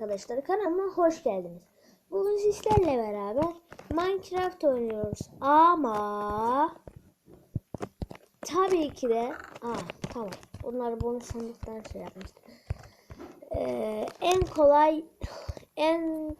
arkadaşlar kanalıma hoş geldiniz. Bugün sizlerle beraber Minecraft oynuyoruz ama tabii ki de aa tamam bunları bonus sandıktan şey yapmıştım. Ee, en kolay en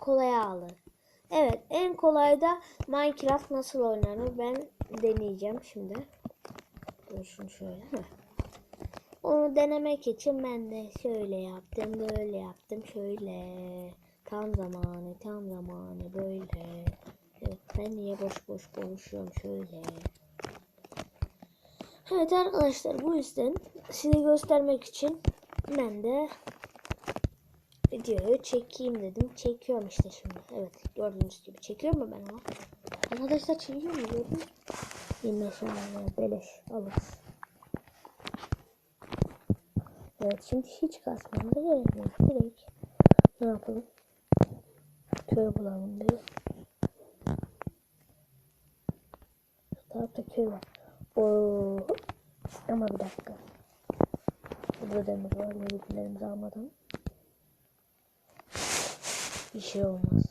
kolaya alır. Evet en kolay da Minecraft nasıl oynanır ben deneyeceğim şimdi. Dur şunu şöyle. Onu denemek için ben de şöyle yaptım, böyle yaptım, şöyle. Tam zamanı, tam zamanı, böyle. Evet, ben niye boş boş konuşuyorum şöyle. Evet arkadaşlar bu yüzden size göstermek için ben de videoyu çekeyim dedim. Çekiyorum işte şimdi. Evet gördüğünüz gibi. Çekiyor mu ben ama? Arkadaşlar çekiyor mu? Gördünüz mü? 25 saniye beleş alırız. Evet şimdi hiç kasmamıza gerek yok. Direkt ne yapalım? Köy bulalım bir. Şu tarafta köy var. Oo. Ama bir dakika. Burada demir var. Yediklerimizi almadan. Bir şey olmaz.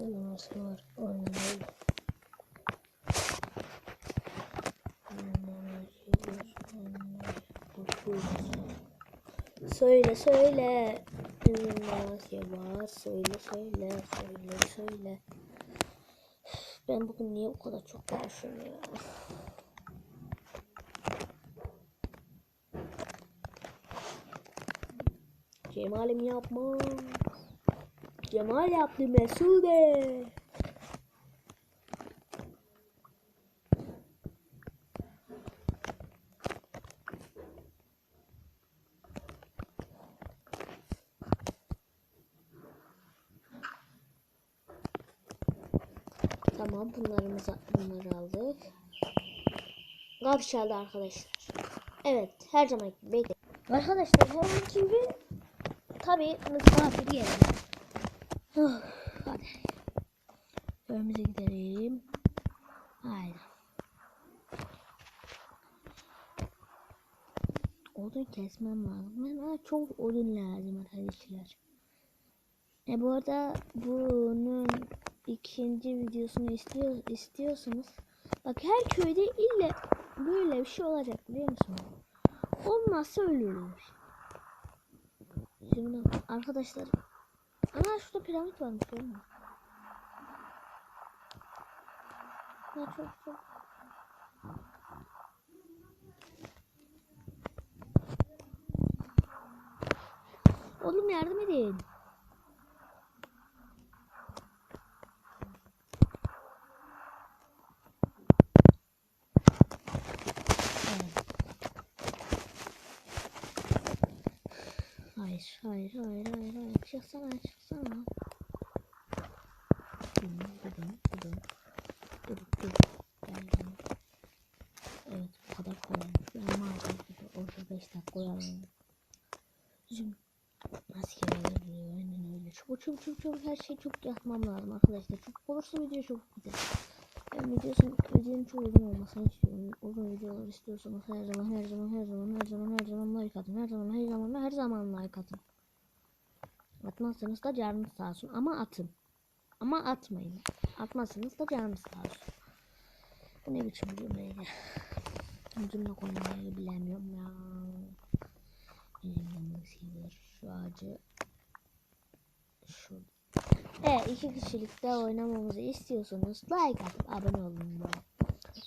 Elması var. Aynen öyle. Söyle söyle. Elması var. Söyle söyle. Söyle söyle. Ben bugün niye bu kadar çok konuşuyorum ya? Cemal'im yapma. Cemal yaptı Mesude. Tamam bunlarımızı bunları aldık. Kapı çaldı arkadaşlar. Evet her zaman gibi. Arkadaşlar her zaman gibi tabi misafir. Oh, hadi. Önümüze gidelim. Haydi. Odun kesmem lazım. Bana çok odun lazım arkadaşlar. E bu arada bunun ikinci videosunu istiyor istiyorsanız bak her köyde illa böyle bir şey olacak biliyor musunuz? Olmazsa ölürler. Şimdi arkadaşlar ana şurada piramit varmış görüyor musun? Ya çok çok Oğlum yardım edin. Hayır, hayır, hayır, hayır, hayır. Çıksana, çıksana. Evet, bu kadar kolaymış. Ben mağazaya orada 5 dakika koyalım. Bizim maskeler diyor, aynen öyle. Çok çok çok çok her şey çok yapmam lazım arkadaşlar. Çok olursa video çok güzel. Ben videosun, videonun çok uzun olmasını istiyorum. Uzun videolar istiyorsanız her zaman her zaman her zaman her zaman her zaman like atın. Her zaman her zaman her zaman like atın. Atmazsanız da canınız sağ olsun. Ama atın. Ama atmayın. Atmazsanız da canınız sağ olsun. Bu ne biçim cümleydi? Cümle koymayı bilemiyorum ya. Bizim nasıl şu ağacı şurada. Evet iki kişilik de oynamamızı istiyorsanız like atıp abone olun. Bana.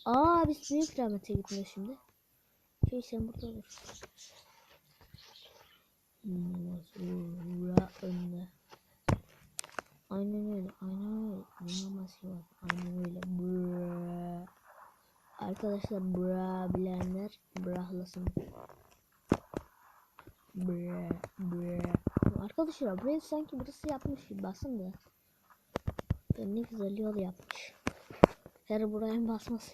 Aa biz büyük piramite gitmiyoruz şimdi. Şey sen burada dur. Ura önüne. Aynen öyle. Aynen öyle. Dinlemesi var. Aynen öyle. Bra. Arkadaşlar bra bilenler brahlasın. Bra. Bra. Arkadaşlar burayı sanki birisi yapmış gibi basın da. Ben ne güzel yol yapmış. Her buraya basması.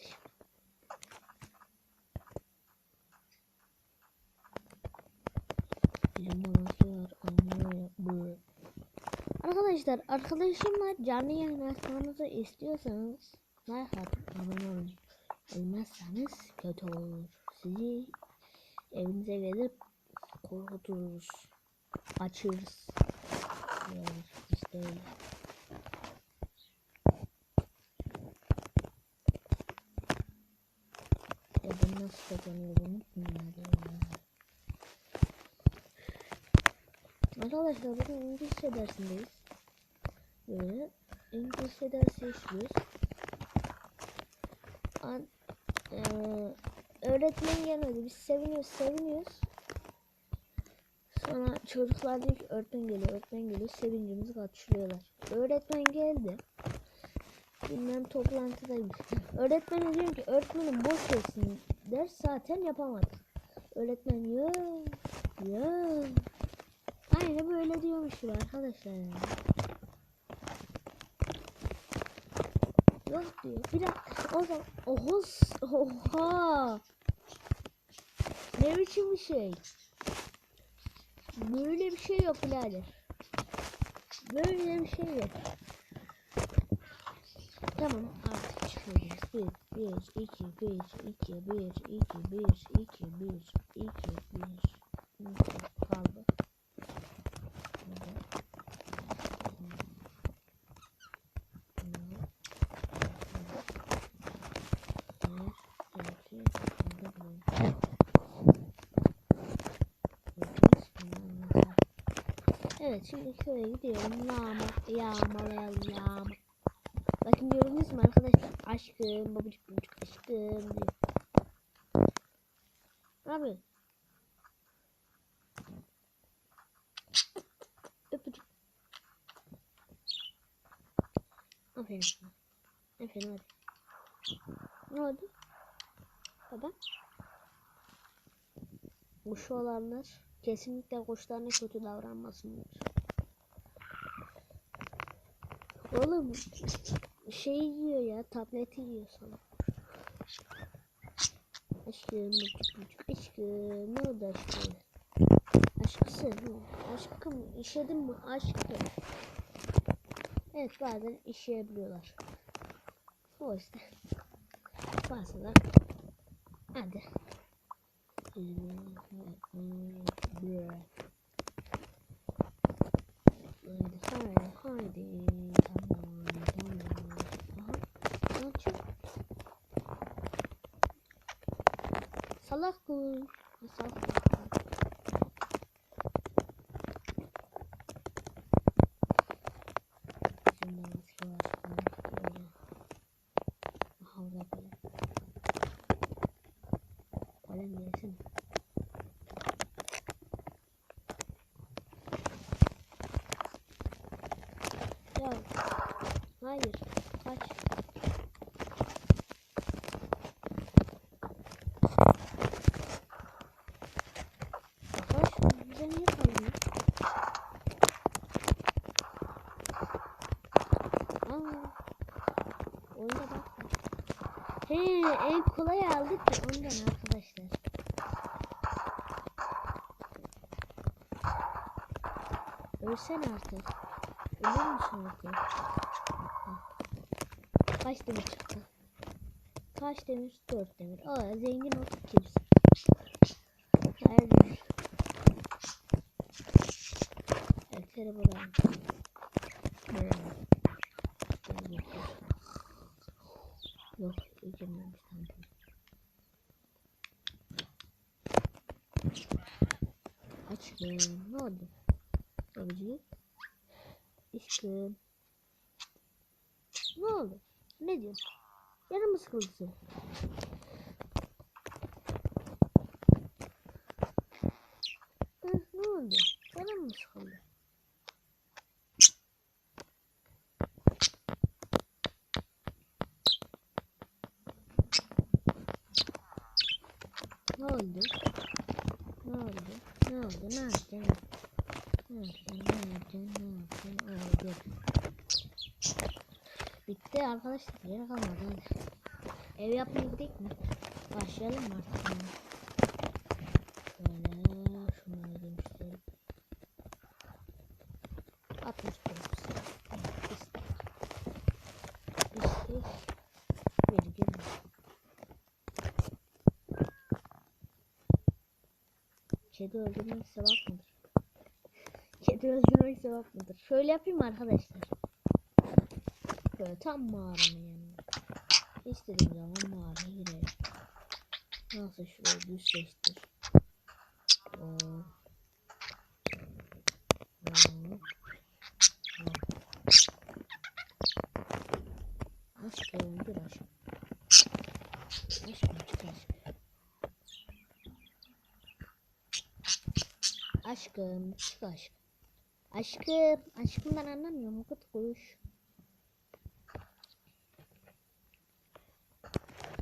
Arkadaşlar arkadaşımla canlı yayın açmamızı istiyorsanız like atıp abone olun. Olmazsanız kötü olur. Sizi evinize gelip korkuturuz. açıyoruz. Hayır, işte öyle. Ya ben nasıl kazanıyorum unutmuyorum ya. Arkadaşlar bugün İngilizce dersindeyiz. Böyle İngilizce dersi işliyoruz. An eee, öğretmen gelmedi. Biz seviniyoruz, seviniyoruz. Sonra çocuklar diyor ki öğretmen geliyor, öğretmen geliyor. Sevincimizi kaçırıyorlar. Öğretmen geldi. Bilmem toplantıdaymış. Öğretmene diyorum ki öğretmenim boş versin ders zaten yapamadı. Öğretmen ya ya Aynı böyle diyormuşlar arkadaşlar. Yok diyor. Bir dakika o zaman ohos oha. Ne biçim bir şey? Böyle bir şey yok birader. Böyle bir şey yok. Tamam artık çıkıyoruz. 1, 1, 2, 1, 2, 1, 2, 1, 2, 1, 2, 1, 2 kaldı. Evet şimdi köye gidiyorum. Yağma, yağmalayalım yağma. Bakın gördünüz mü arkadaşlar? Aşkım, babacık babacık aşkım diyor. Abi. Öpücük. Aferin sana. Aferin hadi. Ne oldu? Baba. Kuşu olanlar kesinlikle kuşlarına kötü davranmasınlar. Oğlum şey yiyor ya tableti yiyor sana. Aşkım bucuk aşkım ne oldu aşkım? Aşkısı aşkım işedin mi aşkım? Evet bazen işeyebiliyorlar. O işte. Bazı da hadi. Haydi haydi haydi. Tamam tamam. Aha. Ne açıyor? Salak bu. Salak. Şimdi maske var. Böyle. Havla böyle. Kalem gelsin. Ya. Hayır. Kaç. Arkadaş bize niye kalmıyor? Aa. Oyunda bak. He en kolay aldık ya ondan arkadaşlar. Ölsen artık. Ölür müsün artık? Kaç demir çıktı? Kaç demir? Dört demir. Aa zengin olduk kimse. Hayır. Elteri bulalım. Böyle. Böyle yapıyoruz. Yok, Aşkım, ne oldu? Babacığım. Aşkım. Ne oldu? Ne diyorsun? Yarın mı sıkıldı senin? Hı, ne oldu? Yarın mı sıkıldı? Ne oldu? Ne oldu? Ne oldu? Ne yaptın? Ne yaptın? Ne yaptın? Ne yaptın? Oldu. Bitti arkadaşlar. Yere kalmadı hadi. Ev yapmaya gidelim mi? Başlayalım mı artık? Şöyle şunları demişlerim. 60 kurumuş. İstek. İstek. Virgül. Kedi öldürmek sevap mıdır? Kedi öldürmek sevap mıdır? Şöyle yapayım arkadaşlar? Böyle tam mağaranın yanında. İstediğim zaman mağaraya girelim. Nasıl şurayı düz seçtir. Oo. Oo. Aşkım dur aşkım. Aşkım çık aşkım. Aşkım aşkım. Ben anlamıyorum. Kıt kuruş.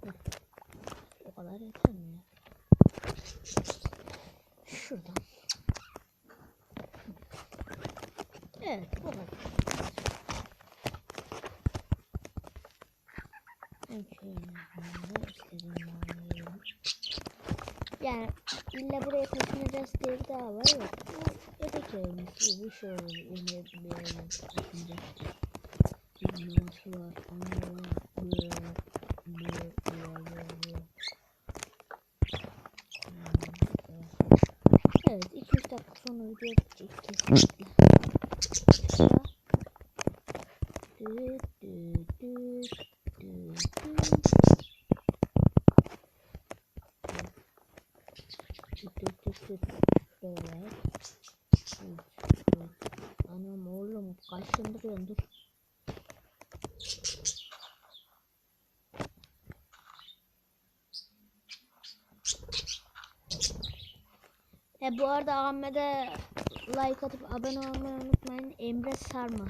Heh. O kadar yeter mi ya? Şuradan. Evet bu kadar. Yani illa buraya taşınacağız diye bir daha var yok. Bu yedek gibi bir şey olur. Yine bir maması var. Onu var. Böyle, böyle, böyle, böyle. Evet 2-3 dakika sonra video bitecek kesinlikle. Şurada. Düt düt düt düt düt. Düt düt düt düt. Şöyle. Anam oğlum kaşındırıyorsun dur. E bu arada Ahmet'e like atıp abone olmayı unutmayın. Emre Sarma.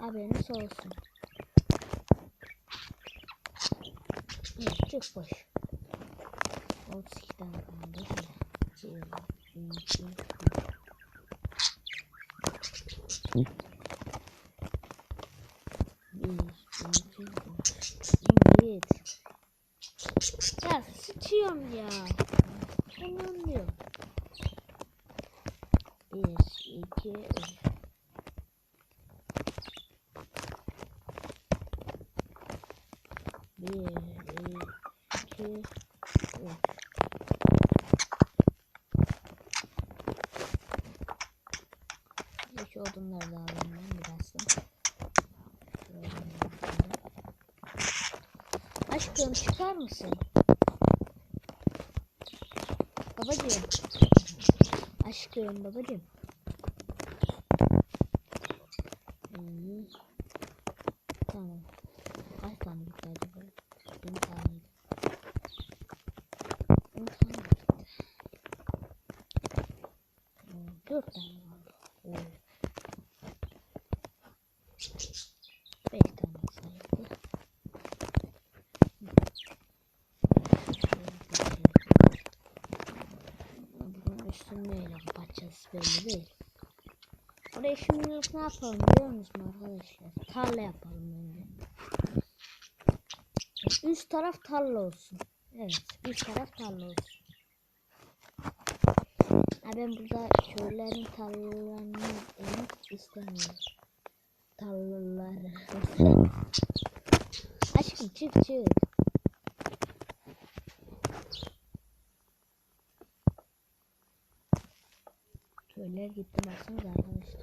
Haberiniz olsun. Çık boş. 32 tane kaldı. Bir, iki, üç. Bir, iki, üç. Evet. Ya sıçıyorum ya. Tamam diyor. Bir, iki, üç. Bir, iki, üç. Şu odunları da alayım ben birazdan. Şöyle yapalım. Aşkım çıkar mısın? Babacığım. Aşkım babacığım. Hmm. Tamam. Kaç tane gitti acaba? Bir taneydi. On tane gitti. Hmm, Dört tane kaldı. Oo. Beş tane sayıldı. Üstünü neyle kapatacağız belli değil. Oraya şimdilik ne yapalım biliyor musun arkadaşlar? Tarla yapalım önce. Üst taraf tarla olsun. Evet, üst taraf tarla olsun. Ha, ben burada köylerin tarlalarını emek istemiyorum. Tarlaları. Aşkım çık çık. Köyler gitti baksanıza arkadaşlar.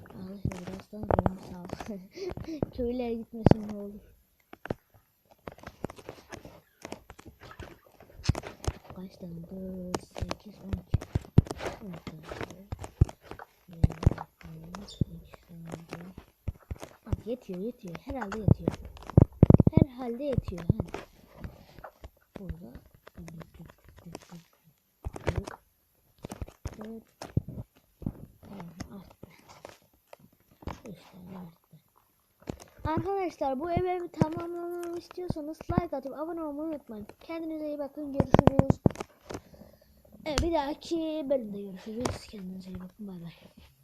Arkadaşlar birazdan canım sağ ol. Köyler gitmesin ne olur. Kaç tane? 4, 8, 12. 12 tane. Bak yetiyor yetiyor. Herhalde yetiyor. Herhalde yetiyor. Hadi. Burada. Dört. Tamam arttı. Üç tane arttı. Arkadaşlar bu evi tamamlamamı istiyorsanız like atıp abone olmayı unutmayın. Kendinize iyi bakın. Görüşürüz. Evet bir dahaki bölümde görüşürüz. Kendinize iyi bakın. Bay bay.